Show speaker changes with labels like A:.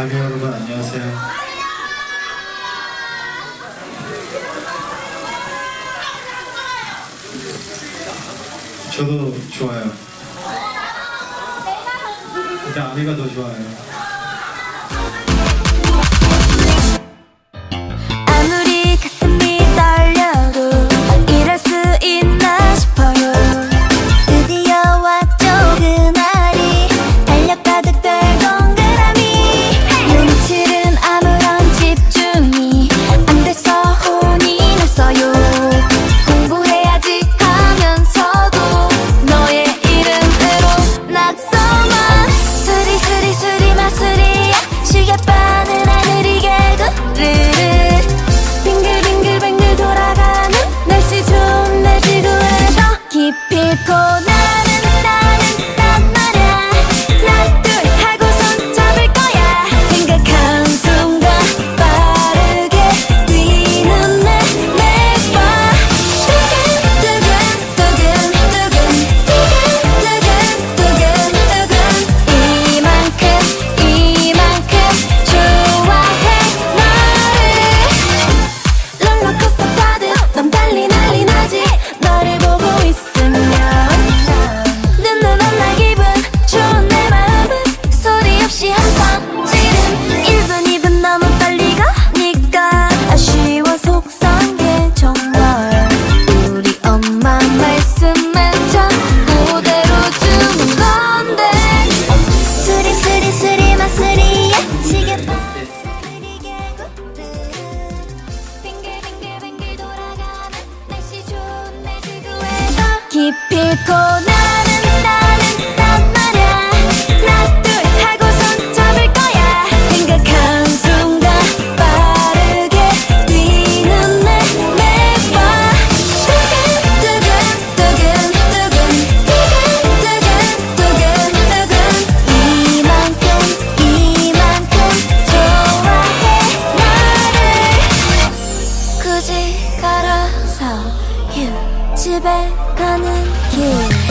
A: 아기 여러분 안녕하세요. 저도 좋아요. 근데 아미가 더 좋아요. ピコの 가는 길.